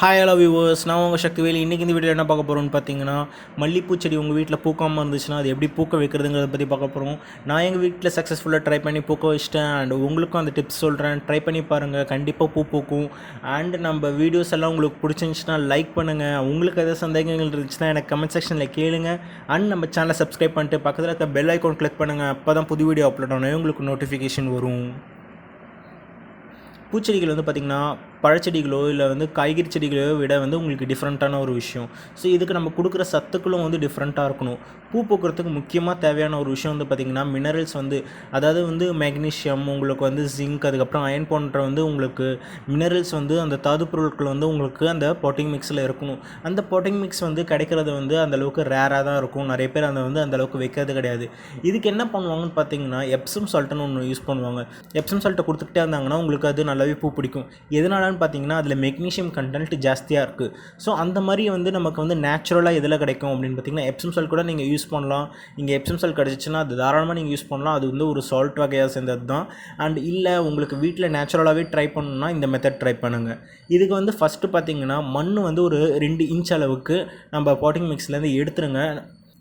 Hi hello viewers நான் உங்கள் சக்திவேலி. இன்றைக்கி இந்த வீடியோ என்ன பார்க்க போகிறோம்னு பார்த்தீங்கன்னா மல்லிப்பூ செடி உங்கள் வீட்டில் பூக்காமல் இருந்துச்சுன்னா அது எப்படி பூக்க வைக்கிறதுங்கிறத பற்றி பார்க்க போகிறோம் நான் எங்கள் வீட்டில் சக்ஸஸ்ஃபுல்லாக ட்ரை பண்ணி பூக்க வச்சிட்டேன் அண்ட் உங்களுக்கும் அந்த டிப்ஸ் சொல்கிறேன் ட்ரை பண்ணி பாருங்கள் கண்டிப்பாக பூ பூக்கும். அண்ட் நம்ம வீடியோஸ் எல்லாம் உங்களுக்கு பிடிச்சிருந்துச்சுன்னா லைக் பண்ணுங்கள் உங்களுக்கு எதாவது சந்தேகங்கள் இருந்துச்சுன்னா எனக்கு கமெண்ட் செக்ஷனில் கேளுங்க. அண்ட் நம்ம சேனலை சப்ஸ்கிரைப் பண்ணிட்டு பக்கத்தில் இருக்க பெல் ஐக்கான் கிளிக் பண்ணுங்கள் அப்போ தான் புது வீடியோ அப்லோட் ஆனே உங்களுக்கு நோட்டிஃபிகேஷன் வரும். பூச்செடிகள் வந்து பார்த்திங்கன்னா பழச்செடிகளோ இல்லை வந்து காய்கறி செடிகளையோ விட வந்து உங்களுக்கு டிஃப்ரெண்ட்டான ஒரு விஷயம். ஸோ இதுக்கு நம்ம கொடுக்குற சத்துக்களும் வந்து டிஃப்ரெண்ட்டாக இருக்கணும். பூ பூக்கிறதுக்கு முக்கியமாக தேவையான ஒரு விஷயம் வந்து பார்த்திங்கன்னா மினரல்ஸ் வந்து அதாவது வந்து மெக்னீஷியம் உங்களுக்கு வந்து ஜிங்க் அதுக்கப்புறம் அயன் போன்ற வந்து உங்களுக்கு மினரல்ஸ் வந்து அந்த தாது பொருட்கள் வந்து உங்களுக்கு அந்த பாட்டிங் மிக்ஸில் இருக்கணும். அந்த பாட்டிங் மிக்ஸ் வந்து கிடைக்கிறது வந்து அந்தளவுக்கு ரேராக தான் இருக்கும். நிறைய பேர் அந்த வந்து அந்தளவுக்கு வைக்கிறது கிடையாது. இதுக்கு என்ன பண்ணுவாங்கன்னு பார்த்தீங்கன்னா எப்சம் சால்ட்டுன்னு ஒன்று யூஸ் பண்ணுவாங்க. எப்சம் சால்ட்டை கொடுத்துக்கிட்டே இருந்தாங்கன்னா உங்களுக்கு அது நல்லாவே பூ பிடிக்கும். எதனால என்னென்னு பார்த்தீங்கன்னா அதில் மெக்னீஷியம் கண்டென்ட் ஜாஸ்தியாக இருக்குது ஸோ அந்த மாதிரி வந்து நமக்கு வந்து நேச்சுரலாக எதில் கிடைக்கும் அப்படின்னு பார்த்தீங்கன்னா எப்சம் சால்ட் கூட நீங்கள் யூஸ் பண்ணலாம். இங்கே எப்சம் சால்ட் கிடச்சிச்சின்னா அது தாராளமாக நீங்கள் யூஸ் பண்ணலாம். அது வந்து ஒரு சால்ட் வகையாக சேர்ந்தது தான் அண்ட் இல்லை உங்களுக்கு வீட்டில் நேச்சுரலாகவே ட்ரை பண்ணணும்னா இந்த மெத்தட் ட்ரை பண்ணுங்கள் இதுக்கு வந்து ஃபஸ்ட்டு பார்த்தீங்கன்னா மண் வந்து ஒரு ரெண்டு இன்ச் அளவுக்கு நம்ம பாட்டிங் மிக்ஸ்லேருந்து எடுத்துருங்க.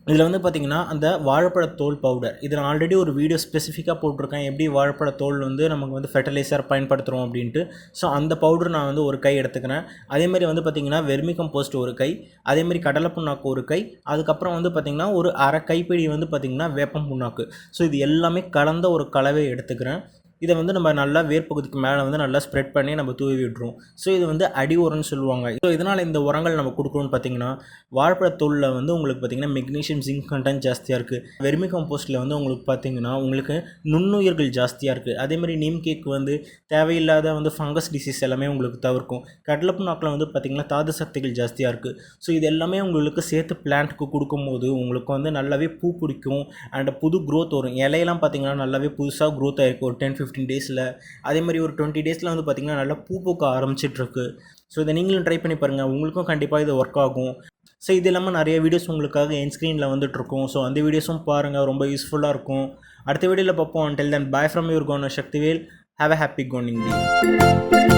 இதில் வந்து பார்த்திங்கன்னா அந்த வாழைப்பழத்தோல் பவுடர் இது நான் ஆல்ரெடி ஒரு வீடியோ ஸ்பெசிஃபிக்காக போட்டிருக்கேன். எப்படி வாழைப்பழத்தோல் வந்து நமக்கு வந்து ஃபெர்டிலைசர் பயன்படுத்துகிறோம் அப்படின்ட்டு. ஸோ அந்த பவுடர் நான் வந்து ஒரு கை எடுத்துக்கிறேன். அதேமாதிரி வந்து பார்த்திங்கன்னா வெர்மி கம்போஸ்ட் ஒரு கை. அதேமாதிரி கடலை புண்ணாக்கு ஒரு கை. அதுக்கப்புறம் வந்து பார்த்திங்கன்னா ஒரு அரை கைப்பிடி வந்து பார்த்திங்கன்னா வேப்பம் புண்ணாக்கு. ஸோ இது எல்லாமே கலந்த ஒரு கலவை எடுத்துக்கிறேன். இதை வந்து நம்ம நல்லா வேர்ப்பகுதிக்கு மேலே வந்து நல்லா ஸ்ப்ரெட் பண்ணி நம்ம தூவி விட்டுருவோம் ஸோ இது வந்து அடி உரம்னு சொல்லுவாங்க. ஸோ இதனால் இந்த உரங்கள் நம்ம கொடுக்கணும்னு பார்த்தீங்கன்னா வாழைப்பழத்தூளில் வந்து உங்களுக்கு பார்த்திங்கன்னா மெக்னீஷியம் ஜிங்க் கண்டென்ட் ஜாஸ்தியாக இருக்குது வெர்மி கம்போஸ்ட்டில் வந்து உங்களுக்கு பார்த்தீங்கன்னா உங்களுக்கு நுண்ணுயிர்கள் ஜாஸ்தியாக இருக்குது அதேமாதிரி நீம் கேக் வந்து தேவையில்லாத வந்து ஃபங்கஸ் டிசீஸ் எல்லாமே உங்களுக்கு தவிர்க்கும். கடலப்பு நாக்கில் வந்து பார்த்திங்கன்னா தாது சக்திகள் ஜாஸ்தியாக இருக்குது ஸோ இது எல்லாமே உங்களுக்கு சேர்த்து பிளான்ட்டுக்கு கொடுக்கும்போது உங்களுக்கு வந்து நல்லாவே பூ பிடிக்கும். அண்ட் புது க்ரோத் வரும். இலையெல்லாம் பார்த்திங்கன்னா நல்லாவே புதுசாக க்ரோத் ஆகிருக்கு ஒரு டென் ஃபிஃப்டீன் டேஸில் அதே மாதிரி ஒரு டுவெண்ட்டி டேஸில் வந்து பார்த்திங்கன்னா நல்லா பூ பூக்க ஆரம்பிச்சிட்ருக்கு. ஸோ இதை நீங்களும் ட்ரை பண்ணி பாருங்கள் உங்களுக்கும் கண்டிப்பாக இது ஒர்க் ஆகும். ஸோ இது இல்லாமல் நிறைய வீடியோஸ் உங்களுக்காக என் ஸ்க்ரீனில் வந்துட்டுருக்கும் ஸோ அந்த வீடியோஸும் பாருங்கள் ரொம்ப யூஸ்ஃபுல்லாக இருக்கும். அடுத்த வீடியோவில் பார்ப்போம். Till then bye from your corner Sakthivel have a happy corning day